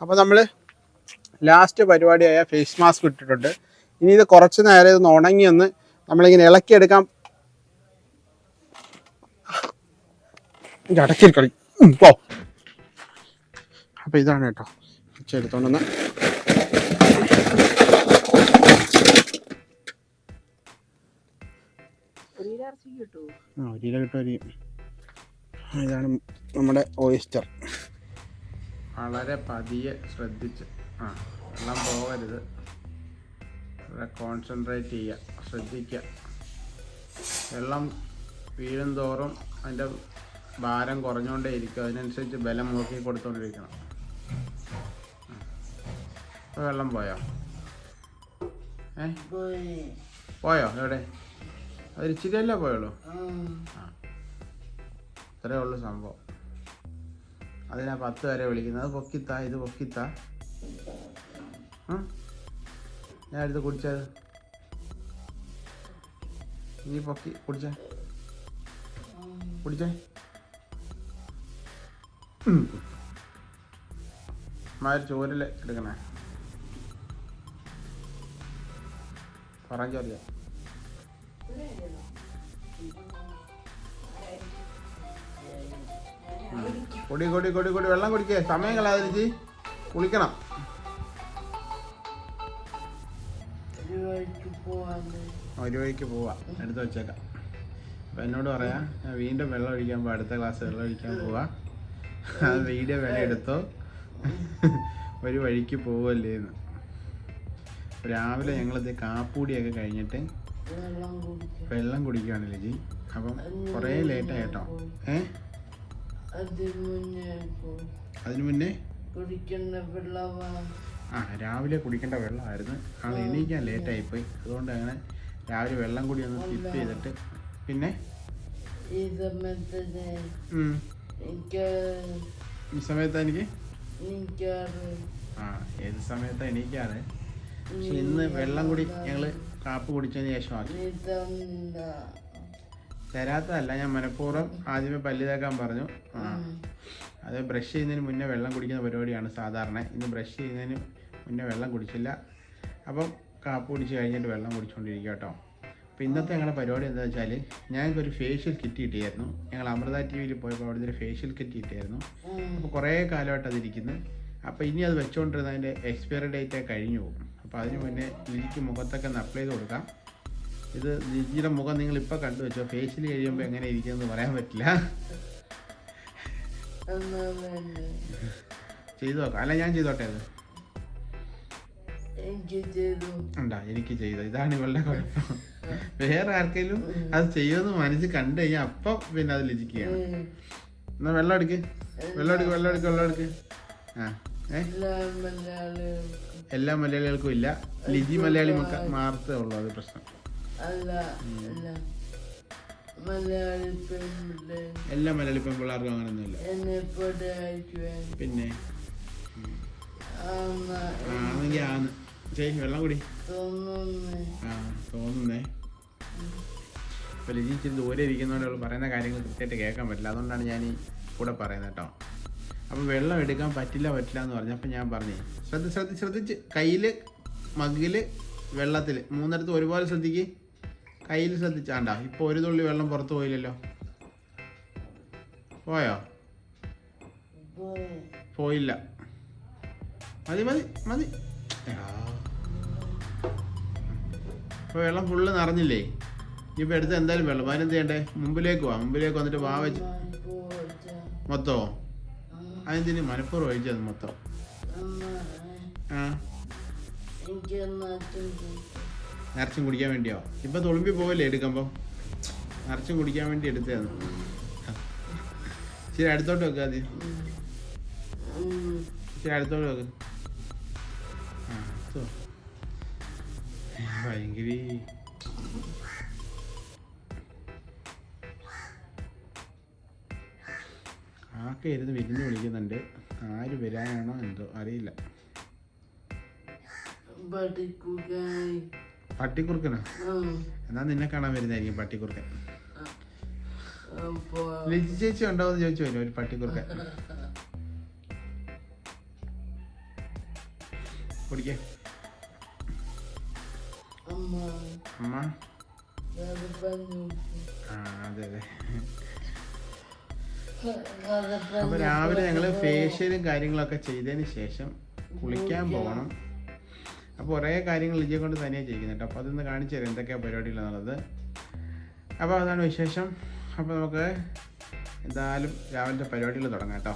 അപ്പോൾ നമ്മൾ ലാസ്റ്റ് പരിപാടിയായ ഫേസ് മാസ്ക് ഇട്ടിട്ടുണ്ട്. ഇനി ഇത് കുറച്ച് നേരം ഇതൊന്ന് ഉണങ്ങി ഒന്ന് നമ്മളിങ്ങനെ ഇളക്കിയെടുക്കാൻ അടക്കി കളി പോ അപ്പോൾ ഇതാണ് കേട്ടോ. എടുത്തോണ്ടെന്ന് ആ ഇതാണ് നമ്മുടെ ഓയിസ്റ്റർ വളരെ പതിയെ ശ്രദ്ധിച്ച് ആ വെള്ളം പോകരുത്. കോൺസെൻട്രേറ്റ് ചെയ്യുക ശ്രദ്ധിക്കുക. വെള്ളം വീഴും തോറും അതിന്റെ ഭാരം കുറഞ്ഞുകൊണ്ടേ ഇരിക്കും അതിനനുസരിച്ച് ബലം നോക്കി കൊടുത്തുകൊണ്ടിരിക്കണം. വെള്ളം പോയോ? ഏ? പോയോ? എവിടെ? അതിരിച്ചിരിയല്ലേ പോയുള്ളൂ? ആ അത്രേ ഉള്ളൂ സംഭവം. അതിനാ പത്ത് വരെ വിളിക്കുന്നത്. പൊക്കിത്ത ഇത് പൊക്കിത്ത? ഞാൻ എടുത്ത് കുടിച്ചത് നീ പൊക്കി കുടിച്ചേ. കുടിച്ചേ. മാര് ചോരിൽ എടുക്കണേ. പറഞ്ഞറിയാം കൊടി കൊടി കൊടി കൊടി. വെള്ളം കുടിക്കേ. സമയം കളയാതിരിച്ച് കുളിക്കണം. ഒരു വഴിക്ക് പോവാ. എടുത്ത് വെച്ചേക്കാം. അപ്പം എന്നോട് പറയാം ഞാൻ വീണ്ടും വെള്ളം ഒഴിക്കാൻ പോകും അടുത്ത ക്ലാസ് വെള്ളം ഒഴിക്കാൻ പോവാ. അത് വീഡിയോ വില എടുത്തോ. ഒരു വഴിക്ക് പോവല്ലേന്ന് രാവിലെ ഞങ്ങളിത് കാപ്പൂടിയൊക്കെ കഴിഞ്ഞിട്ട് വെള്ളം കുടിക്കുകയാണ് ലജി അപ്പം കുറേ ലേറ്റായി കേട്ടോ. ഏ? അതിനു മുന്നേ കുടിക്കേണ്ട വെള്ളമാ ആ രാവിലെ കുടിക്കേണ്ട വെള്ളമായിരുന്നു. അത് എണീക്കാൻ ലേറ്റായിപ്പോയി. അതുകൊണ്ട് അങ്ങനെ രാവിലെ വെള്ളം കൂടി ഒന്ന് സ്കിപ്പ് ചെയ്തിട്ട് പിന്നെ? ഈ സമയത്ത് എനിക്ക് ഈ സമയത്ത് എനിക്ക്? ആ ഏത് സമയത്താണ് എണീക്കാറ്? പക്ഷെ ഇന്ന് വെള്ളം കൂടി ഞങ്ങൾ കാപ്പ് കുടിച്ചതിന് ശേഷമാണ്. തരാത്തതല്ല ഞാൻ മനഃപൂർവം ആദ്യമേ പല്ല് തേക്കാൻ പറഞ്ഞു. ആ. അത് ബ്രഷ് ചെയ്യുന്നതിന് മുന്നേ വെള്ളം കുടിക്കുന്ന പരിപാടിയാണ് സാധാരണ. ഇന്ന് ബ്രഷ് ചെയ്യുന്നതിന് മുന്നേ വെള്ളം കുടിച്ചില്ല. അപ്പം കാപ്പ് കുടിച്ച് കഴിഞ്ഞിട്ട് വെള്ളം കുടിച്ചുകൊണ്ടിരിക്കുക കേട്ടോ. അപ്പോൾ ഇന്നത്തെ ഞങ്ങളുടെ പരിപാടി എന്താ വെച്ചാൽ ഞങ്ങൾക്കൊരു ഫേഷ്യൽ കിറ്റ് കിട്ടിയായിരുന്നു. ഞങ്ങൾ അമൃത ടി വിയിൽ പോയപ്പോൾ അവിടുത്തെ ഒരു ഫേഷ്യൽ കിറ്റ് കിട്ടിയായിരുന്നു. അപ്പോൾ കുറേ കാലമായിട്ട് അതിരിക്കുന്നു. അപ്പോൾ ഇനി അത് വെച്ചുകൊണ്ടിരുന്നതിന്റെ എക്സ്പയറി ഡേറ്റ് കഴിഞ്ഞു പോകും. അപ്പോൾ അതിന് മുന്നേ ലിജിക്ക് മുഖത്തൊക്കെ ഒന്ന് അപ്ലൈ ചെയ്ത് കൊടുക്കാം. ഇത് ജിജിയുടെ മുഖം നിങ്ങൾ ഇപ്പോൾ കണ്ടു വെച്ചോ? ഫേഷ്യൽ കഴിയുമ്പോൾ എങ്ങനെ ഇരിക്കുമെന്ന് പറയാൻ പറ്റില്ല. ചെയ്തു നോക്കാം. അല്ല ഞാൻ ചെയ്തോട്ടെ അത്. ഉണ്ടാ? എനിക്ക് ചെയ്തു. ഇതാണ് ഇവളുടെ കുഴപ്പം. വേറെ ആർക്കെങ്കിലും അത് ചെയ്യുമെന്ന് മനസ്സിൽ കണ്ടു കഴിഞ്ഞാൽ അപ്പം പിന്നെ അത് ലജിക്കുകയാണ് എന്നാ വെള്ളം എടുക്ക്. വെള്ളം എടുക്ക് വെള്ളം എടുക്ക് വെള്ളം എടുക്ക്. ആ ഏ? എല്ലാ മലയാളികൾക്കും. ഇല്ല. ലിജി മലയാളി മാർത്തേ ഉള്ളൂ അത് പ്രശ്നം. അല്ല അല്ല. മലയാളി പെൺപിള്ളേ. എല്ലാ മലയാളി പെൺപിള്ളേർക്കും അങ്ങനെയൊന്നുമില്ല. എന്നെ പോലെ അയക്കുവാൻ പിന്നെ? ആന്ന ആണെങ്കിൽ ആന്ന്. ചെയ് വെള്ളം കുടി. തോന്നുന്നു. ആ തോന്നുന്നേ. അപ്പൊ ലിജി ഇച്ചിരി ദൂരെ ഇരിക്കുന്നതുകൊണ്ട് അവൾ പറയുന്ന കാര്യങ്ങൾ കൃത്യമായിട്ട് കേൾക്കാൻ പറ്റില്ല. അതുകൊണ്ടാണ് ഞാൻ ഈ കൂടെ പറയുന്നത് കേട്ടോ. അപ്പൊ വെള്ളം എടുക്കാൻ പറ്റില്ല പറ്റില്ല എന്ന് പറഞ്ഞപ്പോൾ ഞാൻ പറഞ്ഞേ. ശ്രദ്ധ ശ്രദ്ധ ശ്രദ്ധിച്ച്. കയ്യിൽ മകിൽ വെള്ളത്തിൽ മൂന്നിടത്ത് ഒരുപോലെ ശ്രദ്ധിക്ക്. കയ്യിൽ ശ്രദ്ധിച്ചാണ്ട. ഇപ്പോൾ ഒരു തുള്ളി വെള്ളം പുറത്ത് പോയില്ലല്ലോ. പോയോ? പോയില്ല. മതി മതി മതി. ഇപ്പോൾ വെള്ളം ഫുള്ള് നിറഞ്ഞില്ലേ? ഇപ്പൊ എടുത്ത് എന്തായാലും വെള്ളം. അതിനെന്ത് ചെയ്യണ്ടേ? മുമ്പിലേക്ക് പോവാം മുമ്പിലേക്ക് വന്നിട്ട് വാ വെച്ച്. മൊത്തോ? അതെന്തിന്? മനഃപൂർവം ഒഴിച്ചത് മൊത്തം. ആ. നിറച്ചും കുടിക്കാൻ വേണ്ടിയോ? ഇപ്പൊ തുളുമ്പി പോവല്ലേ എടുക്കുമ്പോൾ നിറച്ചും കുടിക്കാൻ വേണ്ടി എടുത്തതാണ്. ശരി അടുത്തോട്ട് വെക്കുക ശരി അടുത്തോട്ട് വെക്ക്. ഭയങ്കര. ആക്കെ ഇരുന്ന് വിരുന്ന് വിളിക്കുന്നുണ്ട്. ആര് വരാനാണോ എന്തോ അറിയില്ല. പഠിക്കുകയായി. പട്ടിക്കുറുക്കനോ. എന്നാ നിന്നെ കാണാൻ വരുന്നതായിരിക്കും പട്ടിക്കുറുക്കൻ. ലിജി ചേച്ചി ഉണ്ടാവും ചോദിച്ചു വരും ഒരു പട്ടിക്കുറുക്കൻ. കുടിക്കേ. അമ്മ. അപ്പൊ രാവിലെ ഞങ്ങൾ ഫേഷ്യലും കാര്യങ്ങളൊക്കെ ചെയ്തതിന് ശേഷം കുളിക്കാൻ പോകണം. അപ്പോൾ കുറേ കാര്യങ്ങൾ ലിജിയെ കൊണ്ട് തനിயாக ചെയ്യുന്നുണ്ട് അപ്പോൾ അതൊന്ന് കാണിച്ചു തരാം എന്തൊക്കെയാണ് പരിപാടികളെന്നുള്ളത് അപ്പോൾ അതാണ് വിശേഷം. അപ്പോൾ നമുക്ക് എന്തായാലും രാവിലത്തെ പരിപാടികൾ തുടങ്ങാം കേട്ടോ.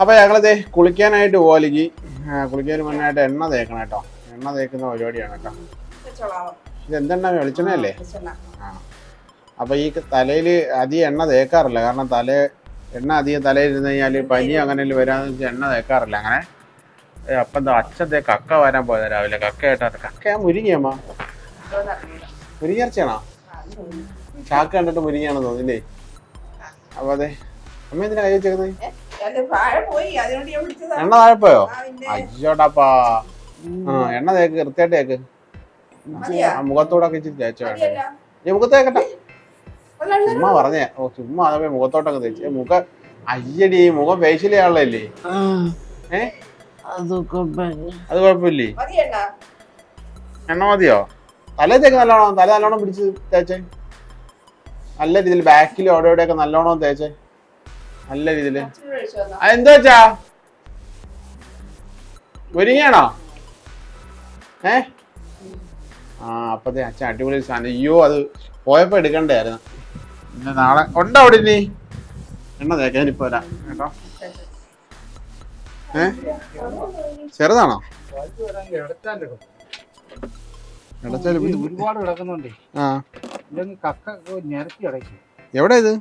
അപ്പോൾ ഞങ്ങളത് കുളിക്കാനായിട്ട് പോകാം ലിജി. ആ, കുളിക്കാൻ മുന്നായിട്ട് എണ്ണ തേക്കണം കേട്ടോ. എണ്ണ തേക്കുന്ന പരിപാടിയാണ് കേട്ടോ. ഇത് എന്തെണ്ണ വെളിച്ചെണ്ണയല്ലേ? ആ അപ്പോൾ ഈ തലയിൽ അധികം എണ്ണ തേക്കാറില്ല. കാരണം തല എണ്ണ അധികം തലയിൽ ഇരുന്ന് കഴിഞ്ഞാൽ പനി അങ്ങനെ വരാന്ന് വെച്ചാൽ എണ്ണ തേക്കാറില്ല. അങ്ങനെ അപ്പം എന്താ അച്ഛന്റെ കക്ക വരാൻ പോയത് രാവിലെ. കക്ക കക്കയാ കക്ക മുരിങ്ങിയമ്മ. മുരിങ്ങിയർച്ചയാണോ ചാക്ക കണ്ടിട്ട് മുരിങ്ങയാണെന്ന് തോന്നില്ലേ അപ്പൊ അതെ. അമ്മ എന്തിനാ കൈ വെച്ചേക്കുന്നത് എണ്ണ താഴെ പോയോ? അയ്യോടാപ്പാ. ആ എണ്ണ തേക്ക് കൃത്യമായിട്ട് തേക്ക്. മുഖത്തോടെ ഒക്കെ ഇച്ചിരി തേച്ചോ. ഈ മുഖത്ത് തേക്കട്ടെ? ചുമ്മാ പറഞ്ഞേ. ഓ ചുമ്മാ അതേ മുഖത്തോട്ടൊക്കെ തേച്ച്. മുഖ അയ്യടി മുഖം ഫേഷ്യൽ ചെയ്യാനുള്ളതല്ലേ? ആ. ഏ? അതൊക്കെ പറഞ്ഞു അത് കുഴപ്പമില്ലേ. എണ്ണ മതിയോ? തല തേക്ക് നല്ലോണം തല നല്ലോണം പിടിച്ച് തേച്ചേ. നല്ല രീതിയിൽ ബാക്കിൽ അവിടെ എവിടെയൊക്കെ നല്ലോണം തേച്ചേ. നല്ല രീതിയിൽ. എന്താ വെച്ചാ ഒരുങ്ങിയാണോ ഏ? ആ അപ്പത്തെ അച്ഛൻ അടിപൊളി സാധനം. അയ്യോ അത് പോയപ്പോ എടുക്കണ്ടായിരുന്നു. പിന്നെ നാളെ. ഉണ്ടോ അവിടെ ഇനി? എണ്ണ തേക്കാൻ ഇപ്പൊ വരാം കേട്ടോ. ഏ? ചെറുതാണോ? ഒരുപാട് കിടക്കുന്നുണ്ടേ. ആ. കക്ക അടയ്ക്കും. എവിടെ ഇത്?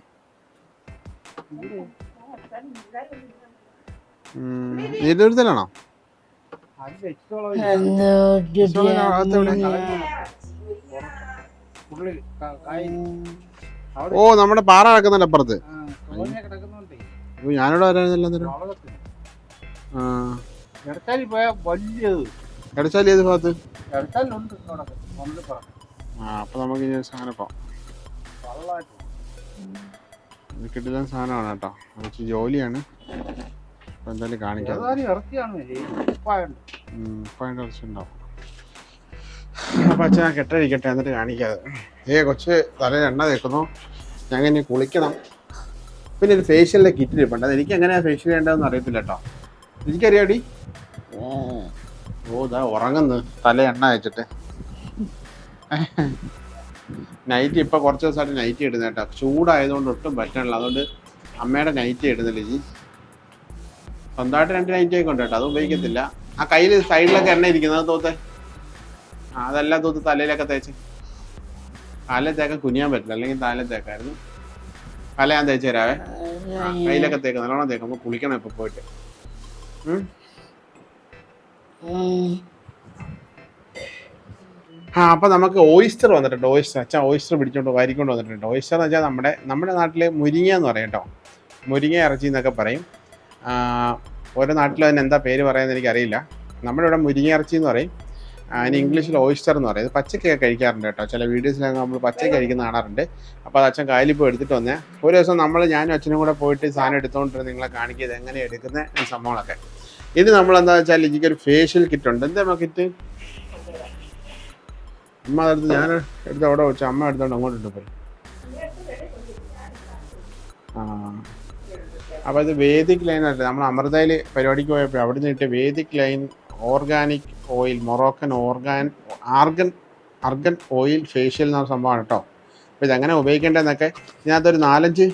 അവിടെ ഓ നമ്മുടെ പാറ കിടക്കുന്നുണ്ട് അപ്പുറത്ത്. ഞാനിവിടെ വരാനില്ല ഇടത്താലി പോയാൽ വലിയത്. ഇടച്ചാലി ഏത് ഭാഗത്ത്? പറ. ആ അപ്പൊ നമുക്ക് ഇനി സാധനം പോവാം കിട്ടില്ല സാധനമാണ് കേട്ടോ. കുറച്ച് ജോലിയാണ്. അപ്പൊ എന്തായാലും കാണിക്കാം. കുറച്ചുണ്ടാവും അപ്പൊ അച്ഛൻ കെട്ടഴിക്കട്ടെ എന്നിട്ട് കാണിക്കാതെ ഏ കൊച്ച് തലയിൽ എണ്ണ തേക്കുന്നു. ഞങ്ങൾ ഇനി കുളിക്കണം. പിന്നെ ഒരു ഫേഷ്യലിന്റെ കിറ്റ് ഇരിപ്പുണ്ട് അത് എനിക്ക് എങ്ങനെയാ ഫേഷ്യൽ ചെയ്യേണ്ടതെന്ന് അറിയത്തില്ല കേട്ടോ. എനിക്കറിയാടി. ഓ ഇതാ ഉറങ്ങുന്നു. തല എണ്ണ വെച്ചിട്ട്. നൈറ്റ് ഇപ്പൊ കുറച്ച് ദിവസമായിട്ട് നൈറ്റ് ഇടുന്ന കേട്ടോ. ചൂടായതുകൊണ്ട് ഒട്ടും പറ്റണില്ല. അതുകൊണ്ട് അമ്മയുടെ നൈറ്റ് ഇടുന്നില്ല ജി സ്വന്തമായിട്ട് രണ്ട് നൈറ്റ് ഒക്കെ കേട്ടോ. അത് ഉപയോഗിക്കത്തില്ല. ആ കയ്യിൽ സൈഡിലൊക്കെ എണ്ണ ഇരിക്കുന്നത് തോത്തെ. അതെല്ലാം തോത്ത് തലയിലൊക്കെ തേച്ച്. കാലിൽ തേക്കാൻ കുനിയാൻ പറ്റില്ല. അല്ലെങ്കിൽ തലയിൽ തേക്കായിരുന്നു തല ഞാൻ തേച്ച് തരാവേ. കയ്യിലൊക്കെ തേക്ക് നല്ലോണം തേക്കാം. കുളിക്കണം ഇപ്പൊ പോയിട്ട്. ആ അപ്പോൾ നമുക്ക് ഓയിസ്റ്റർ വന്നിട്ടുണ്ട്. ഓയിസ്റ്റർ അച്ഛൻ ഓയിസ്റ്റർ പിടിച്ചോണ്ട് വാരിക്കൊണ്ട് വന്നിട്ടുണ്ട്. ഓയിസ്റ്റർ എന്ന് വെച്ചാൽ നമ്മുടെ നമ്മുടെ നാട്ടിലെ മുരിങ്ങ എന്ന് പറയും കേട്ടോ. മുരിങ്ങ ഇറച്ചി എന്നൊക്കെ പറയും. ഓരോ നാട്ടിലും അതിന് എന്താ പേര് പറയുന്നത് എനിക്കറിയില്ല. നമ്മുടെ ഇവിടെ മുരിങ്ങ ഇറച്ചി എന്ന് പറയും. അതിന് ഇംഗ്ലീഷിൽ ഓയിസ്റ്റർ എന്ന് പറയും. പച്ചക്കൊക്കെ കഴിക്കാറുണ്ട് കേട്ടോ. ചില വീഡിയോസിലൊക്കെ നമ്മൾ പച്ചക്ക് കഴിക്കുന്ന കാണാറുണ്ട്. അപ്പോൾ അത് അച്ഛൻ കായലിൽ പോയി എടുത്തിട്ട് വന്നേ. ഒരു ദിവസം നമ്മൾ ഞാനും അച്ഛനും കൂടെ പോയിട്ട് സാധനം എടുത്തുകൊണ്ടിരുന്ന നിങ്ങളെ കാണിക്കുന്നത് എങ്ങനെയാണ് എടുക്കുന്ന ഈ സംഭവങ്ങളൊക്കെ. ഇത് നമ്മൾ എന്താ വെച്ചാൽ എനിക്ക് ഒരു ഫേഷ്യൽ കിറ്റ് ഉണ്ട്. എന്താ കിറ്റ് അമ്മ അതെടുത്ത് ഞാൻ എടുത്ത് അവിടെ വെച്ചു അമ്മ എടുത്തോണ്ട് അങ്ങോട്ട് ഇട്ട് പോയി. ആ. അപ്പോൾ ഇത് വേദിക് ലൈൻ അല്ലേ? നമ്മൾ അമൃതയിൽ പരിപാടിക്ക് പോയപ്പോൾ അവിടെ നിന്നിട്ട് vedic line organic oil Moroccan organ argan argan oil facial എന്ന സംഭവമാണ് കേട്ടോ അപ്പോൾ ഇതെങ്ങനെ ഉപയോഗിക്കേണ്ടതെന്നൊക്കെ ഇതിനകത്തൊരു നാലഞ്ച്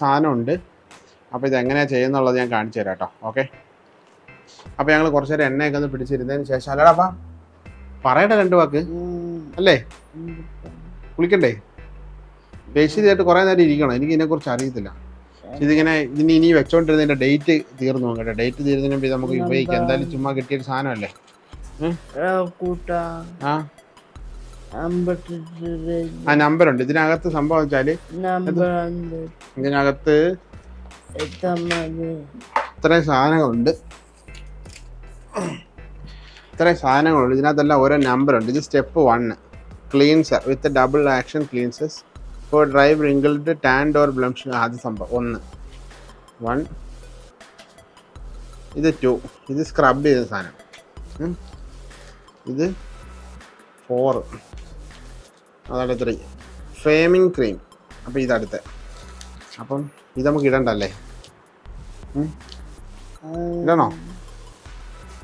സാധനമുണ്ട്. അപ്പോൾ ഇതെങ്ങനെയാണ് ചെയ്യുന്നുള്ളത് ഞാൻ കാണിച്ചു തരാം കേട്ടോ ഓക്കെ? അപ്പോൾ ഞങ്ങൾ കുറച്ച് നേരം എണ്ണയൊക്കെ ഒന്ന് പിടിച്ചിരുന്നതിന് ശേഷം അല്ലടാപ്പാ പറയട്ടെ രണ്ട് വാക്ക്. അല്ലേ? കുളിക്കണ്ടേ ചെയ്തിട്ട് കുറേ നേരം ഇരിക്കണം? എനിക്ക് ഇതിനെക്കുറിച്ച് അറിയത്തില്ല. ഇതിങ്ങനെ ഇതിന് ഇനി വെച്ചോണ്ടിരുന്നതിന്റെ ഡേറ്റ് തീർന്നു കേട്ടോ ഡേറ്റ് തീരുന്നതിന് മുമ്പ് നമുക്ക് ഉപയോഗിക്കാം. എന്തായാലും ചുമ്മാ കിട്ടിയൊരു സാധനമല്ലേ? കൂട്ട. ആ? ആ നമ്പർ ഉണ്ട്. ഇതിനകത്ത് സംഭവം വെച്ചാൽ ഇതിനകത്ത് ഇത്രയും സാധനങ്ങളുണ്ട്. ഇത്രയും സാധനങ്ങളുണ്ട്. ഇതിനകത്തെല്ലാം ഓരോ നമ്പർ ഉണ്ട്. ഇത് step one cleanser with double action cleanses for drive wrinkled tanned or blemish ആദ്യ സംഭവം. ഒന്ന്. വൺ ഇത് ടു ഇത് സ്ക്രബ് ചെയ്ത സാധനം. ഇത് ഫോർ അതാണ് ത്രീ ഫേമിങ് ക്രീം അപ്പോൾ ഇതടുത്ത് അപ്പം ഇത് നമുക്ക് ഇടണ്ടല്ലേ? ഇടണോ?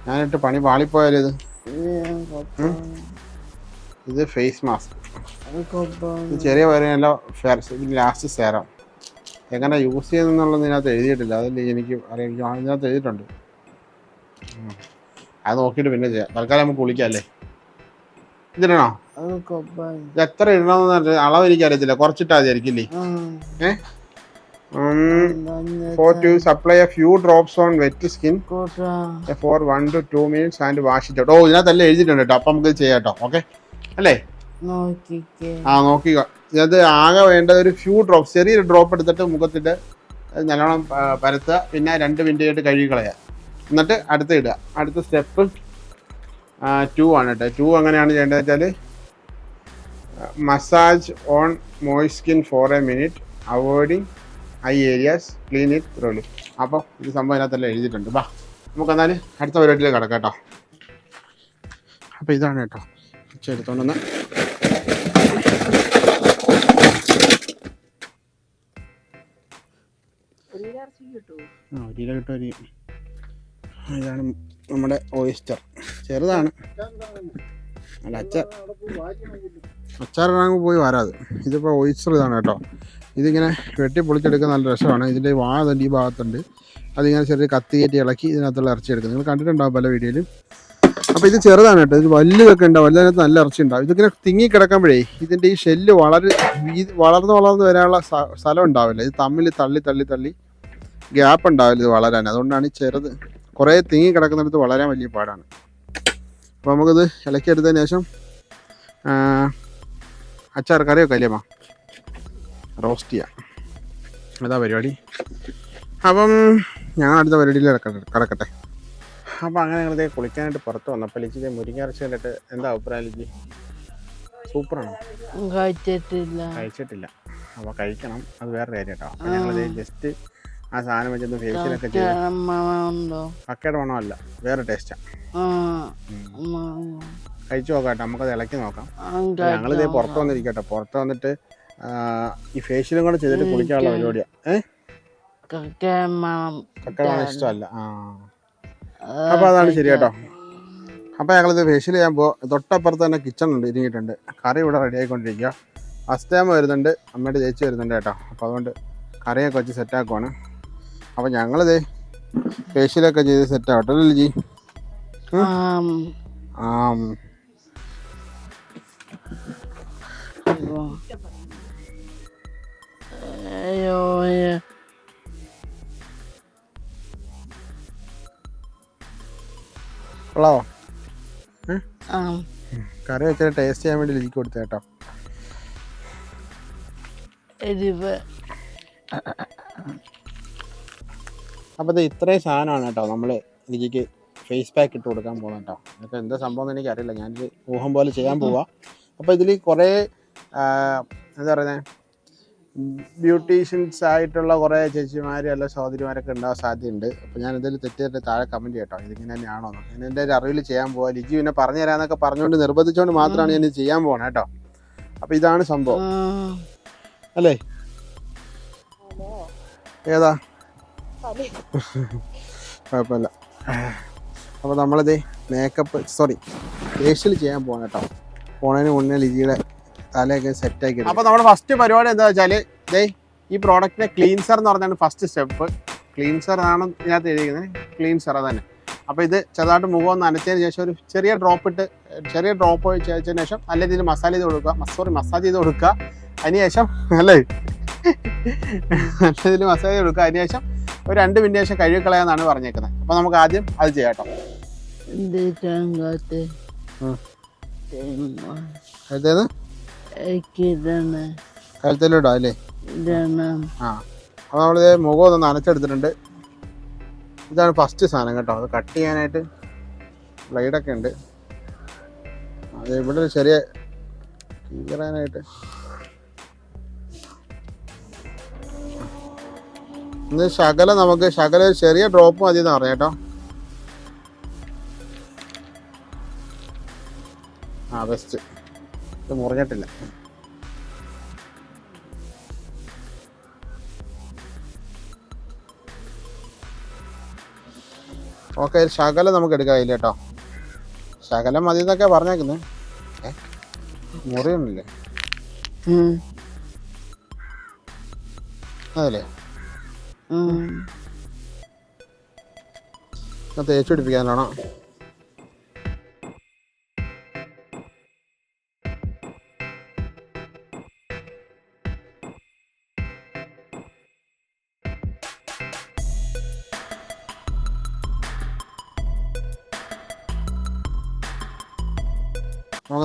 ഞാനിട്ട് പണി പാളിപ്പോയാലോ ഇത്? ഇത് ഫേസ് മാസ്ക് ചെറിയ വരെയല്ല ലാസ്റ്റ് സേരം എങ്ങനെ യൂസ് ചെയ്യുന്നുള്ളത് ഇതിനകത്ത് എഴുതിയിട്ടില്ല. അതല്ലേ എനിക്ക് അറിയാം. ഞാൻ ഇതിനകത്ത് എഴുതിയിട്ടുണ്ട്. അത് നോക്കിയിട്ട് പിന്നെ ചെയ്യാം. തൽക്കാലം നമുക്ക് കുളിക്കാം അല്ലേ ഇതിടണോ ഇത് എത്ര ഇടണമെന്ന് അളവ് എനിക്ക് അറിയത്തില്ല. കുറച്ചിട്ടാ മതിയായിരിക്കില്ലേ ആ. For to supply a few drops on wet skin for one two two minutes and wash it ഓ ഇതിനകത്തല്ലേ എഴുതിയിട്ടുണ്ട് കേട്ടോ അപ്പം നമുക്ക് ചെയ്യാം കേട്ടോ ഓക്കെ അല്ലേ? ആ നോക്കിക്കോ ഇത് ആകെ വേണ്ട ഒരു ഫ്യൂ ഡ്രോപ്പ് ചെറിയൊരു ഡ്രോപ്പ് എടുത്തിട്ട് മുഖത്തിട്ട് നല്ലോണം പരത്തുക. പിന്നെ രണ്ട് മിനിറ്റ് ആയിട്ട് കഴുകി കളയുക. എന്നിട്ട് അടുത്ത് ഇടുക. അടുത്ത സ്റ്റെപ്പ് ടു ആണ് കേട്ടോ. ടു എങ്ങനെയാണ് ചെയ്യേണ്ടത് വെച്ചാൽ massage on മോയ് skin for a minute avoiding eye areas clean it thoroughly അപ്പോൾ ഇത് സംഭവം ഇതിനകത്തെല്ലാം എഴുതിയിട്ടുണ്ട്. ബാ നമുക്ക് എന്നാൽ അടുത്ത പരിപാടിയിലേക്ക് കിടക്കാം കേട്ടോ. അപ്പോൾ ഇതാണ് കേട്ടോ. എടുത്തോണ്ടെന്ന് ആ ഒരു കിലോ കിട്ടുമായിരിക്കും ഇതാണ് നമ്മുടെ ഓയിസ്റ്റർ ചെറുതാണ്. അല്ല അച്ച അച്ചാറിടാൻ പോയി വരാത് ഇതിപ്പോൾ ഓയിസ്റ്റർ ഇതാണ് കേട്ടോ. ഇതിങ്ങനെ വെട്ടി പൊളിച്ചെടുക്കാൻ നല്ല രസമാണ്. ഇതിന്റെ വാ ഈ ഭാഗത്തുണ്ട്. അതിങ്ങനെ ചെറിയ കത്തി കയറ്റി ഇളക്കി ഇതിനകത്തുള്ള ഇറച്ചി എടുക്കുന്നത്. നിങ്ങൾ കണ്ടിട്ടുണ്ടാവും പല വീഡിയോയിലും. അപ്പോൾ ഇത് ചെറുതാണ് കേട്ടോ. ഇത് വലുതൊക്കെ ഉണ്ടാവും വലുതിനകത്ത് നല്ല ഇറച്ചി ഉണ്ടാവും ഇതിങ്ങനെ തിങ്ങി കിടക്കുമ്പോഴേ ഇതിന്റെ ഈ ഷെല്ല് വളരെ വളർന്ന് വളർന്ന് വരാനുള്ള സ്ഥലം ഉണ്ടാവില്ല. ഇത് തമ്മിൽ തള്ളി തള്ളി തള്ളി ഗ്യാപ്പ് ഉണ്ടാവില്ല ഇത് വളരാൻ. അതുകൊണ്ടാണ് ഈ ചെറുത് കുറേ തിങ്ങി കിടക്കുന്നിടത്ത് വളരാൻ വലിയ പാടാണ്. അപ്പോൾ നമുക്കിത് ഇളക്കിയെടുത്തതിന് ശേഷം അച്ചാർ കറിയോ അല്ലേ റോസ്റ്റ് ചെയ്യാം. അതാ പരിപാടി. അപ്പം ഞാൻ അടുത്ത പരിപാടിയിൽ കിടക്കട്ടെ. അപ്പോൾ അങ്ങനെ ഞങ്ങളിതേ കുളിക്കാനായിട്ട് പുറത്ത് വന്നപ്പോൾ ലിജി മുരിങ്ങ കണ്ടിട്ട് എന്താ അഭിപ്രായം ലിച്ചി സൂപ്പറാണ്? കഴിച്ചിട്ടില്ല. കഴിച്ചിട്ടില്ല. അപ്പോൾ കഴിക്കണം. അത് വേറെ കാര്യം കേട്ടോ അപ്പോൾ ഞങ്ങളിത് ജസ്റ്റ് ആ സാധനം വെച്ചൊന്ന് ഫേസിലൊക്കെ ചെയ്ത് കക്കയുടെ മണമല്ല. വേറെ ടേസ്റ്റാണ്. കഴിച്ചു നോക്കാം നമുക്കത് ഇളക്കി നോക്കാം. ഞങ്ങളിതേ പുറത്ത് വന്നിരിക്കട്ടെ. പുറത്ത് വന്നിട്ട് ഈ ഫേഷ്യലും കൂടെ ചെയ്തിട്ട് കുളിക്കാനുള്ള പരിപാടിയാണ് ഏഹ് കക്ക കക്കയുടെ മണം ഇഷ്ടമല്ല. ആ. അപ്പോൾ അതാണ് ശരി കേട്ടോ. അപ്പോൾ ഞങ്ങളിത് ഫേഷ്യൽ ചെയ്യാൻ പോ തൊട്ടപ്പുറത്ത് തന്നെ കിച്ചൺ ഉണ്ട് ഇരിങ്ങിയിട്ടുണ്ട്. കറി ഇവിടെ റെഡി ആയിക്കൊണ്ടിരിക്കുക അസ്തേമ വരുന്നുണ്ട് അമ്മയുടെ ചേച്ചി വരുന്നുണ്ട് കേട്ടോ. അപ്പോൾ അതുകൊണ്ട് കറിയൊക്കെ വെച്ച് സെറ്റാക്കുവാണ് അപ്പോൾ ഞങ്ങളിത് ഫേഷ്യലൊക്കെ ചെയ്ത് സെറ്റ് ആവട്ടെ ലിജി? ജി. ആം. അയ്യോ. കൊള്ളാവോ. കറി വെച്ചാൽ ടേസ്റ്റ് ചെയ്യാൻ വേണ്ടി ലിക്ക് കൊടുത്ത കേട്ടോ. അപ്പൊ അപ്പോൾ ഇത് ഇത്രയും സാധനമാണ് കേട്ടോ നമ്മൾ ലിജിക്ക് ഫേസ് പാക്ക് ഇട്ട് കൊടുക്കാൻ പോകുന്നത് കേട്ടോ. ഇതൊക്കെ എന്താ സംഭവം എന്ന് എനിക്കറിയില്ല. ഞാനിത് ഊഹം പോലെ ചെയ്യാൻ പോവാ. അപ്പോൾ ഇതിൽ കുറേ എന്താ പറയുന്നത് ബ്യൂട്ടീഷ്യൻസ് ആയിട്ടുള്ള കുറേ ചേച്ചിമാരും അല്ല സഹോദരിമാരൊക്കെ ഉണ്ടാവാൻ സാധ്യതയുണ്ട്. അപ്പോൾ ഞാൻ എന്തെങ്കിലും തെറ്റിയിട്ട് താഴെ കമന്റ് ചെയ്യട്ടോ. ഇതിങ്ങനെ തന്നെയാണോ എന്ന് എന്റെ ഒരു അറിവിൽ ചെയ്യാൻ പോവാ. ലിജി പിന്നെ പറഞ്ഞു തരാമെന്നൊക്കെ പറഞ്ഞുകൊണ്ട് നിർബന്ധിച്ചുകൊണ്ട് മാത്രമാണ് ഞാൻ ഇത് ചെയ്യാൻ പോകണം കേട്ടോ. അപ്പോൾ ഇതാണ് സംഭവം. അല്ലേ? ഏതാ? കുഴപ്പമില്ല. അപ്പോൾ നമ്മളിത് മേക്കപ്പ് സോറി ഫേഷ്യൽ ചെയ്യാൻ പോകണം കേട്ടോ. പോണതിന് മുന്നേ ലിജിയുടെ തലയൊക്കെ സെറ്റാക്കി അപ്പോൾ നമ്മുടെ ഫസ്റ്റ് പരിപാടി എന്താ വെച്ചാൽ ദേ ഈ പ്രോഡക്റ്റിന്റെ ക്ലീൻസർ എന്ന് പറഞ്ഞാണ് ഫസ്റ്റ് സ്റ്റെപ്പ് ക്ലീൻസർ ആണ് ഇതിനകത്ത് എഴുതിയിരിക്കുന്നത്. ക്ലീൻസർ തന്നെ അപ്പോൾ ഇത് ചെറുതായിട്ട് മുഖം ഒന്ന് നനച്ചതിന് ശേഷം ഒരു ചെറിയ ഡ്രോപ്പ് ഇട്ട് ചെറിയ ഡ്രോപ്പ് വെച്ചതിന് ശേഷം നല്ല രീതിയിൽ മസാല ചെയ്ത് കൊടുക്കുക. സോറി മസാജ് ചെയ്ത് കൊടുക്കുക. അതിനുശേഷം അല്ലേ? നല്ല രീതിയിൽ മസാജ് ചെയ്ത് കൊടുക്കുക. അതിനുശേഷം ഒരു രണ്ട് മിനിറ്റ് ശേഷം കഴുകി കളയാന്നാണ് പറഞ്ഞേക്കുന്നത്. അപ്പോൾ നമുക്ക് ആദ്യം അത് ചെയ്യാം കേട്ടോ. എന്ത് ഇതാണ്. കഴുത്തിലിടാം അല്ലേ? ഇതാണ്. ആ. അപ്പോൾ മുഖം ഒന്ന് നനച്ചെടുത്തിട്ടുണ്ട്. ഇതാണ് ഫസ്റ്റ് സാധനം കേട്ടോ. അത് കട്ട് ചെയ്യാനായിട്ട് ബ്ലൈഡൊക്കെ ഉണ്ട്. അത് ഇവിടെ ഒരു ചെറിയ കീറാനായിട്ട്. ഇന്ന് ശകല നമുക്ക് ശകല ചെറിയ ഡ്രോപ്പ് മതി എന്ന് പറഞ്ഞു കേട്ടോ. ആ ബെസ്റ്റ് ഇത് മുറിഞ്ഞിട്ടില്ല ഓക്കെ ശകലം നമുക്ക് എടുക്കാം അതിൽ കേട്ടോ. ശകലം മതി എന്നൊക്കെ പറഞ്ഞേക്കുന്നത് ഏ ഉം. അതല്ലേ? തേച്ചു പിടിപ്പിക്കാനാണോ?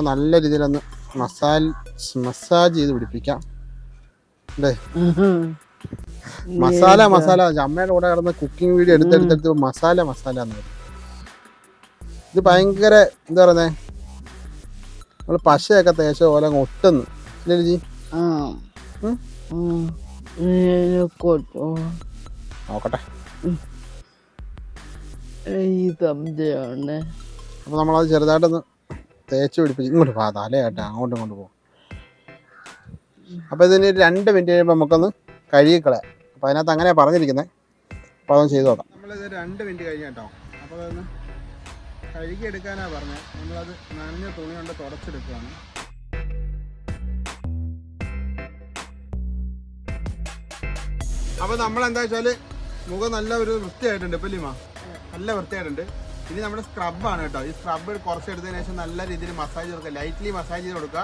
നമുക്ക് നല്ല രീതിയിലൊന്ന് മസാജ് മസാജ് ചെയ്ത് പിടിപ്പിക്കാം. അല്ലേ. മസാല മസാല. അമ്മയുടെ കൂടെ കിടന്ന് കുക്കിംഗ് വീഡിയോ എടുത്തെടുത്തെടുത്ത് മസാല മസാല എന്ന് പറയും. ഇത് ഭയങ്കര എന്താ പറയുന്നേ? നമ്മൾ പശയൊക്കെ തേച്ച പോലെ അങ്ങ് ഒട്ടുന്നു. അല്ലേ ജി നോക്കട്ടെ. അപ്പൊ നമ്മളത് ചെറുതായിട്ടൊന്ന് തേച്ച് പിടിപ്പിച്ച് ഇങ്ങോട്ട് പോകാം തലയാട്ടെ അങ്ങോട്ടും ഇങ്ങോട്ട് പോകും അപ്പോൾ ഇതിന് രണ്ട് മിനിറ്റ് കഴിയുമ്പോൾ നമുക്കൊന്ന് കഴുകിക്കളയാം. അപ്പോൾ അതിനകത്ത് അങ്ങനെയാണ് പറഞ്ഞിരിക്കുന്നത് അപ്പോൾ അതൊന്ന് ചെയ്ത് നോക്കാം. നമ്മളിത് രണ്ട് മിനിറ്റ് കഴിഞ്ഞ കേട്ടോ. അപ്പോൾ അതൊന്ന് കഴുകിയെടുക്കാനാണ് പറഞ്ഞത് നമ്മളത് നനഞ്ഞ തുണി കൊണ്ട് തുടച്ചെടുക്കുകയാണ് അപ്പോൾ നമ്മളെന്താ വെച്ചാൽ മുഖം നല്ല ഒരു വൃത്തിയായിട്ടുണ്ട് ഇപ്പം ലിമ. നല്ല വൃത്തിയായിട്ടുണ്ട്. ഇനി നമ്മുടെ സ്ക്രബാണ് കേട്ടോ. ഈ സ്ക്രബ് കുറച്ച് എടുത്തതിന് ശേഷം നല്ല രീതിയിൽ മസാജ് കൊടുക്കുക. ലൈറ്റ്ലി മസാജ് ചെയ്ത് കൊടുക്കുക.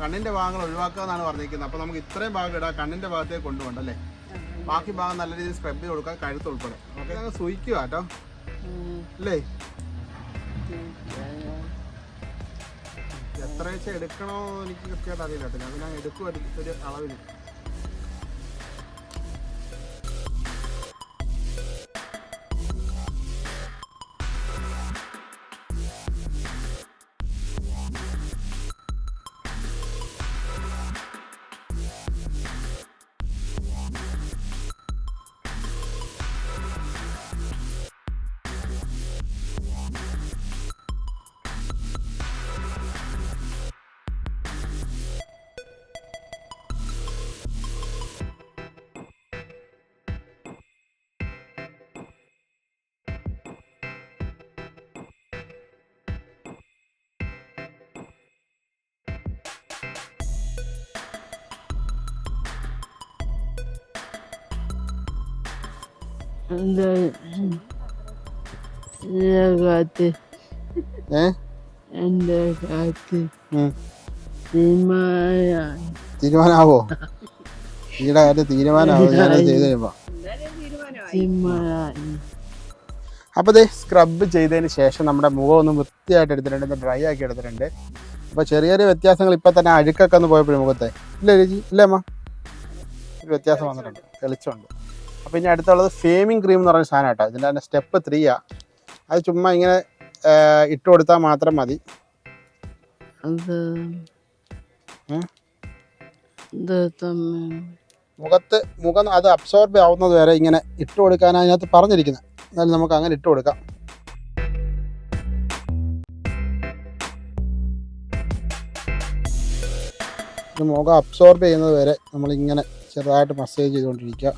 കണ്ണിന്റെ ഭാഗങ്ങൾ ഒഴിവാക്കുക എന്നാണ് പറഞ്ഞിരിക്കുന്നത്. അപ്പോൾ നമുക്ക് ഇത്രയും ഭാഗം ഇടാം. കണ്ണിന്റെ ഭാഗത്തേക്ക് കൊണ്ടുപോകണ്ട അല്ലേ? ബാക്കി ഭാഗം നല്ല രീതിയിൽ സ്ക്രബ് ചെയ്ത് കൊടുക്കുക. കഴുത്ത് ഉൾപ്പെടെ. ഓക്കെ ഞങ്ങൾ സൂയിക്കുക കേട്ടോ. അല്ലേ? എത്ര വെച്ചാൽ എടുക്കണോ എനിക്ക് കൃത്യമായിട്ട് അറിയില്ല കേട്ടോ. ഞാൻ എടുക്കുമായിരിക്കും ഒരു അളവിന് കാത്ത് കാര്യം തീരുമാനമാവോ ഞാൻ ചെയ്ത് അപ്പോൾ ഇത് സ്ക്രബ് ചെയ്തതിന് ശേഷം നമ്മുടെ മുഖം ഒന്ന് വൃത്തിയായിട്ട് എടുത്തിട്ടുണ്ട് ഡ്രൈ ആക്കി എടുത്തിട്ടുണ്ട്. അപ്പോൾ ചെറിയ ചെറിയ വ്യത്യാസങ്ങൾ ഇപ്പം തന്നെ അഴുക്കൊക്കെ ഒന്ന് പോയപ്പോഴും മുഖത്തെ. ഇല്ല രുചി? ഇല്ലേ അമ്മ? ഒരു വ്യത്യാസം വന്നിട്ടുണ്ട്. തെളിച്ചുണ്ട്. അപ്പോൾ ഇനി അടുത്തുള്ളത് ഫേമിംഗ് ക്രീം എന്ന് പറയുന്ന സാധനം കേട്ടോ ഇതിന്റെ തന്നെ സ്റ്റെപ്പ് ത്രീ ആ. അത് ചുമ്മാ ഇങ്ങനെ ഇട്ട് കൊടുത്താൽ മാത്രം മതി. മുഖത്ത് മുഖം അത് അബ്സോർബ് ആവുന്നത് വരെ ഇങ്ങനെ ഇട്ട് കൊടുക്കാനാണ് അതിനകത്ത് പറഞ്ഞിരിക്കുന്നത് എന്നാലും നമുക്ക് അങ്ങനെ ഇട്ട് കൊടുക്കാം. മുഖം അബ്സോർബ് ചെയ്യുന്നത് വരെ നമ്മളിങ്ങനെ ചെറുതായിട്ട് മസേജ് ചെയ്തുകൊണ്ടിരിക്കുക.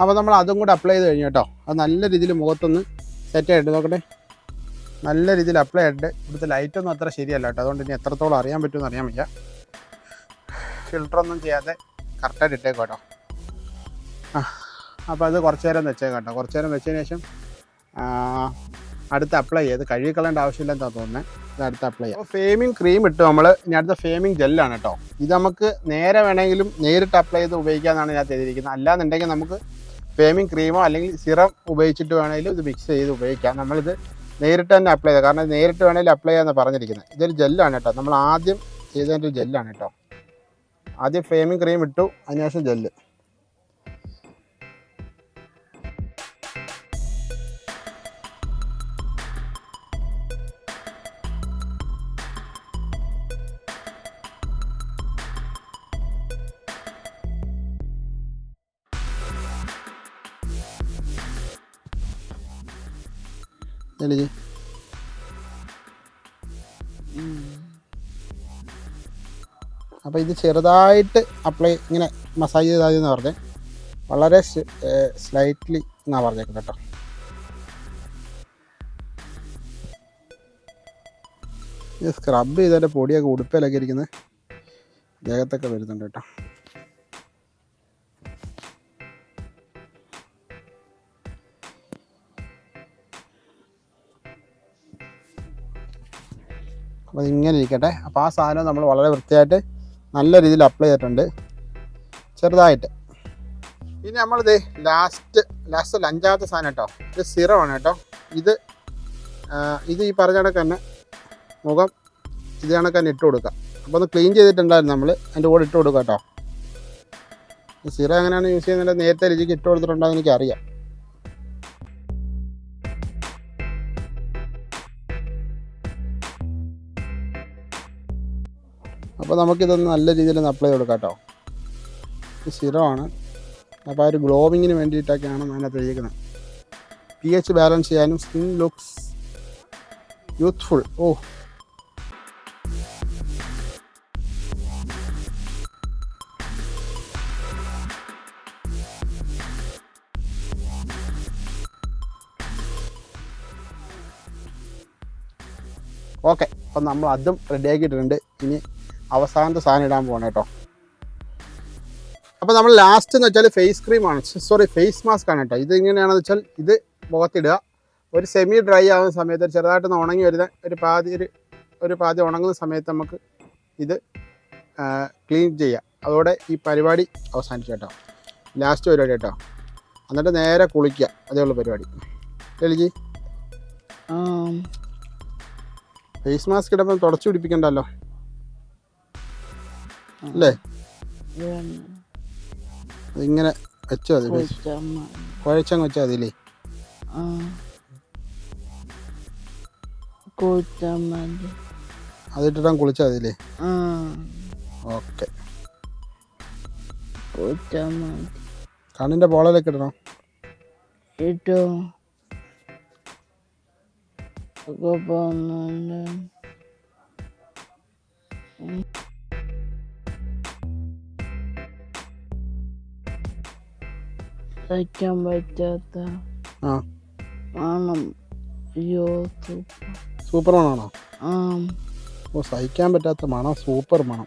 അപ്പോൾ നമ്മൾ അതും കൂടെ അപ്ലൈ ചെയ്ത് കഴിഞ്ഞു കേട്ടോ. അത് നല്ല രീതിയിൽ മുഖത്തൊന്ന് സെറ്റ് ആയിട്ട് നോക്കട്ടെ. നല്ല രീതിയിൽ അപ്ലൈ ആയിട്ട് ഇവിടുത്തെ ലൈറ്റൊന്നും അത്ര ശരിയല്ല കേട്ടോ. അതുകൊണ്ട് ഇനി എത്രത്തോളം അറിയാൻ പറ്റുമെന്ന് അറിയാൻ വയ്യ. ഫിൽറ്ററൊന്നും ചെയ്യാതെ കറക്റ്റായിട്ട് ഇട്ടേക്കും കേട്ടോ. ആ അപ്പോൾ അത് കുറച്ച് നേരം വെച്ചേക്കാം കേട്ടോ. കുറച്ച് നേരം വെച്ചതിന് ശേഷം അടുത്ത് അപ്ലൈ ചെയ്ത് കഴുകിക്കളേണ്ട ആവശ്യമില്ലെന്നാണ് തോന്നുന്നത് അടുത്ത് അപ്ലൈ ചെയ്യാം. അപ്പോൾ ഫേമിംഗ് ക്രീം ഇട്ട് നമ്മൾ ഇനി അടുത്ത ഫേമിംഗ് ജെല്ലാണ് കേട്ടോ. ഇത് നമുക്ക് നേരെ വേണമെങ്കിലും നേരിട്ട് അപ്ലൈ ചെയ്ത് ഉപയോഗിക്കാമെന്നാണ് ഞാൻ ചെയ്തിരിക്കുന്നത്. അല്ലാന്നുണ്ടെങ്കിൽ നമുക്ക് ഫേമിംഗ് ക്രീമോ അല്ലെങ്കിൽ സിറം ഉപയോഗിച്ചിട്ട് വേണമെങ്കിലും ഇത് മിക്സ് ചെയ്ത് ഉപയോഗിക്കാം. നമ്മളിത് നേരിട്ട് തന്നെ അപ്ലൈ ചെയ്താൽ കാരണം നേരിട്ട് വേണമെങ്കിലും അപ്ലൈ ചെയ്യാമെന്ന് പറഞ്ഞിരിക്കുന്നത്. ഇതൊരു ജെല്ലാണ് കേട്ടോ നമ്മൾ ആദ്യം ചെയ്തതിന്റെ ഒരു ജെല്ലാണ് കേട്ടോ ആദ്യം ഫേമിങ് ക്രീം ഇട്ടു അതിനുശേഷം ജെല്ല് ഉം. അപ്പോൾ ഇത് ചെറുതായിട്ട് അപ്ലൈ ഇങ്ങനെ മസാജ് ചെയ്താൽ മതി എന്ന് പറഞ്ഞേ. വളരെ സ്ലൈറ്റ്ലി എന്നാണ് പറഞ്ഞേക്കുന്നത് കേട്ടോ. സ്ക്രബ് ചെയ്തതിന്റെ പൊടിയൊക്കെ ഉടുപ്പിലൊക്കെ ഇരിക്കുന്നത് ദേഹത്തൊക്കെ വരുന്നുണ്ട് കേട്ടോ. അപ്പോൾ ഇങ്ങനെ ഇരിക്കട്ടെ. അപ്പോൾ ആ സാധനം നമ്മൾ വളരെ വൃത്തിയായിട്ട് നല്ല രീതിയിൽ അപ്ലൈ ചെയ്തിട്ടുണ്ട്. ചെറുതായിട്ട്. ഇനി നമ്മളിത് ലാസ്റ്റ് ലാസ്റ്റ് അഞ്ചാമത്തെ സാധനം കേട്ടോ. ഇത് സിറോ ആണ് കേട്ടോ. ഇത് ഇത് ഈ പറഞ്ഞ കണക്ക് തന്നെ മുഖം ഇത് കണക്ക് തന്നെ ഇട്ട് കൊടുക്കുക. അപ്പോൾ ഒന്ന് ക്ലീൻ ചെയ്തിട്ടുണ്ടായിരുന്നു നമ്മൾ അതിന്റെ കൂടെ ഇട്ട് കൊടുക്കുക കേട്ടോ. സിറ എങ്ങനെയാണ് യൂസ് ചെയ്യുന്നത്? നേരത്തെ രുചിക്ക് ഇട്ട് കൊടുത്തിട്ടുണ്ടോ എന്ന് എനിക്കറിയാം. അപ്പോൾ നമുക്കിതൊന്ന് നല്ല രീതിയിൽ ഒന്ന് അപ്ലൈ കൊടുക്കാം കേട്ടോ ഇത് സ്ഥിരമാണ്. അപ്പോൾ ആ ഒരു ഗ്ലോവിങ്ങിന് വേണ്ടിയിട്ടൊക്കെയാണ് അതിനകത്ത് എഴുതിക്കുന്നത് പി എച്ച് ബാലൻസ് ചെയ്യാനും സ്കിൻ ലുക്സ് യൂത്ത്ഫുൾ ഓ. ഓക്കെ. അപ്പം നമ്മൾ അതും റെഡിയാക്കിയിട്ടുണ്ട് ഇനി അവസാനത്തെ സാധനം ഇടാൻ പോകണം കേട്ടോ. അപ്പോൾ നമ്മൾ ലാസ്റ്റ് എന്ന് വെച്ചാൽ ഫേസ് ക്രീമാണ് സോറി ഫേസ് മാസ്ക് ആണ് കേട്ടോ. ഇത് എങ്ങനെയാണെന്ന് വെച്ചാൽ ഇത് മുഖത്തിടുക. ഒരു സെമി ഡ്രൈ ആവുന്ന സമയത്ത് ഒരു ചെറുതായിട്ടൊന്ന് ഉണങ്ങി വരുന്ന ഒരു പാതി ഒരു ഒരു പാതി ഉണങ്ങുന്ന സമയത്ത് നമുക്ക് ഇത് ക്ലീൻ ചെയ്യാം. അതോടെ ഈ പരിപാടി അവസാനിച്ചു കേട്ടോ. ലാസ്റ്റ് പരിപാടി കേട്ടോ. എന്നിട്ട് നേരെ കുളിക്കുക. അതേ ഉള്ളൂ പരിപാടി. എലിജി ഫേസ് മാസ്ക് ഇടുമ്പോൾ തുടച്ചു പിടിപ്പിക്കണ്ടല്ലോ. അല്ലേ ഇങ്ങനെ അതിങ്ങനെ വെച്ചോ അത് face- കുളിച്ചാ മതി. കുഴച്ചങ്ങ് വെച്ചാൽ അതില്ലേ ആ. കുളിച്ചാ മതി. അതിട്ടിട്ടാൻ കുളിച്ചാൽ. ഓക്കെ കണ്ണിന്റെ പോളയിലേക്ക് ഇടണം? ഇട്ടോ. പോകുന്നുണ്ട് സഹിക്കാൻ പറ്റാത്ത മണം അയ്യോ സൂപ്പർ മണമാണോ ഓ സഹിക്കാൻ പറ്റാത്ത മണം. സൂപ്പർ മണം.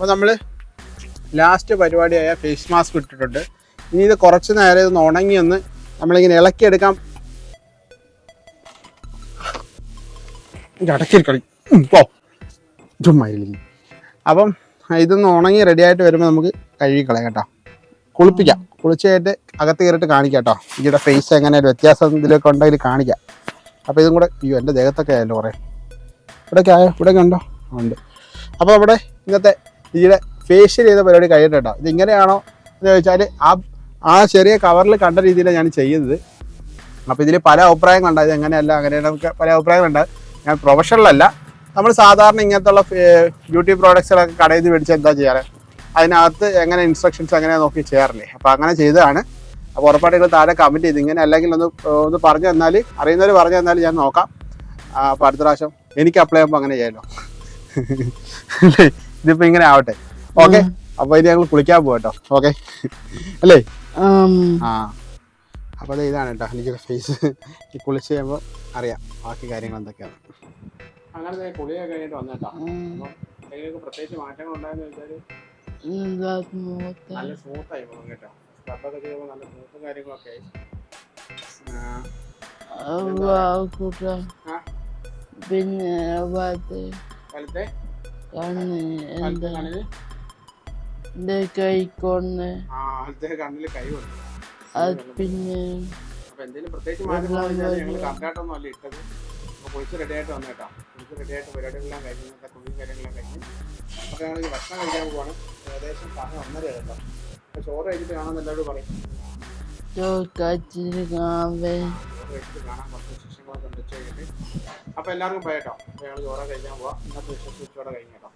അപ്പോൾ നമ്മൾ ലാസ്റ്റ് പരിപാടിയായ ഫേസ് മാസ്ക് ഇട്ടിട്ടുണ്ട്. ഇനി ഇത് കുറച്ച് നേരം ഇതൊന്ന് ഉണങ്ങി ഒന്ന് നമ്മളിങ്ങനെ ഇളക്കിയെടുക്കാം. ഇടയ്ക്ക് കളി ഉം, പോ ചുമ്മാ അപ്പം ഇതൊന്ന് ഉണങ്ങി റെഡിയായിട്ട് വരുമ്പോൾ നമുക്ക് കഴുകി കളയാം കേട്ടോ. കുളിപ്പിക്കാം. കുളിച്ച് കഴിഞ്ഞിട്ട് അകത്ത് കയറിയിട്ട് കാണിക്കാം കേട്ടോ. ഇതിന്റെ ഫേസ് എങ്ങനെ ഒരു വ്യത്യാസം ഇതിലൊക്കെ ഉണ്ടെങ്കിൽ കാണിക്കാം. അപ്പോൾ ഇതും കൂടെ അയ്യോ എന്റെ ദേഹത്തൊക്കെ ആയല്ലോ കുറേ. ഇവിടെയൊക്കെ ആയോ? ഇവിടെയൊക്കെ ഉണ്ടോ? ഉണ്ട്. അപ്പോൾ അവിടെ ഇന്നത്തെ ഇതിയുടെ ഫേഷ്യൽ ചെയ്ത പരിപാടി കഴിയട്ടെ ഇത് ഇങ്ങനെയാണോ എന്ന് ചോദിച്ചാൽ ആ ആ ചെറിയ കവറിൽ കണ്ട രീതിയിലാണ് ഞാൻ ചെയ്യുന്നത്. അപ്പോൾ ഇതിൽ പല അഭിപ്രായങ്ങളുണ്ട് ഉണ്ടായത് എങ്ങനെയല്ല അങ്ങനെയൊക്കെ പല അഭിപ്രായങ്ങളുണ്ട് ഞാൻ പ്രൊഫഷണലല്ല നമ്മൾ സാധാരണ ഇങ്ങനത്തുള്ള ബ്യൂട്ടി പ്രോഡക്ട്സുകളൊക്കെ കടയിൽ നിന്ന് മേടിച്ചാൽ എന്താ ചെയ്യാറ്? അതിനകത്ത് എങ്ങനെ ഇൻസ്ട്രക്ഷൻസ് അങ്ങനെ നോക്കി ചെയ്യാറില്ലേ? അപ്പോൾ അങ്ങനെ ചെയ്തതാണ്. അപ്പോൾ ഉറപ്പായിട്ട് താഴെ കമന്റ് ചെയ്ത് ഇങ്ങനെ അല്ലെങ്കിൽ ഒന്ന് ഒന്ന് പറഞ്ഞു തന്നാൽ അറിയുന്നവർ പറഞ്ഞു തന്നാൽ ഞാൻ നോക്കാം. അപ്പോൾ അടുത്ത പ്രാവശ്യം എനിക്ക് അപ്ലൈ ചെയ്യുമ്പോൾ അങ്ങനെ ചെയ്യാമല്ലോ അല്ലേ ഇതിപ്പോൾ ഇങ്ങനെ ആവട്ടെ. ഓക്കെ അപ്പൊ ഇനി ഞങ്ങൾ കുളിക്കാൻ പോകട്ടോ ഓക്കെ അല്ലേ? ആം. അപ്പോൾ അത് ഇതാണ് കേട്ടോ എനിക്ക് ഫേസ് കുളിച്ച് കഴിയുമ്പോൾ അറിയാം ബാക്കി കാര്യങ്ങൾ എന്തൊക്കെയാണ്. അങ്ങനെ കുളിയൊക്കെ കഴിഞ്ഞിട്ട് വന്നേട്ടോ. പ്രത്യേകിച്ച് മാറ്റങ്ങൾ ഉണ്ടായെന്ന് വെച്ചാൽ എന്താ മുഖത്ത് നല്ല സ്മൂത്തായി പോകും കേട്ടോ. സ്ക്രബൊക്കെ ചെയ്യുമ്പോൾ നല്ല സ്മൂത്തും കാര്യങ്ങളൊക്കെ ആയി. പിന്നെ വലത്തെ കണ്ണ് എന്താ? എന്റെ വലത്തെ കണ്ണിൽ കൈ അത് പിന്നെ അപ്പൊ എന്തെങ്കിലും പ്രത്യേകിച്ച് മാറ്റം വെച്ചാൽ ഞങ്ങൾ കറക്റ്റായിട്ടൊന്നും അല്ല ഇട്ടത്. അപ്പൊ കുളിച്ച് റെഡി ആയിട്ട് വന്നേട്ടാ. കുളിച്ച് റെഡി ആയിട്ട് പരിപാടികളെല്ലാം കഴിഞ്ഞ് ഇന്നത്തെ കുളിയും കാര്യങ്ങളെല്ലാം കഴിഞ്ഞ്. അപ്പൊ ഞങ്ങൾ ഈ ഭക്ഷണം കഴിക്കാൻ പോവാണ്. ഏകദേശം സമയം ഒന്നര കേട്ടോ ചോറ് കഴിച്ചിട്ട് കാണാൻ എല്ലാവരും പറയും. ചോറ് കഴിച്ചിട്ട് കാണാൻ കുറച്ച് വിശേഷങ്ങളൊക്കെ ഉണ്ട് ഉച്ച കഴിഞ്ഞിട്ട്. അപ്പൊ എല്ലാവർക്കും പോയേട്ടോ കേട്ടോ ഞങ്ങൾ ചോറ കഴിക്കാൻ പോവാം. ഇന്നത്തെ വിശ്വസിച്ചോടെ കഴിഞ്ഞേട്ടോ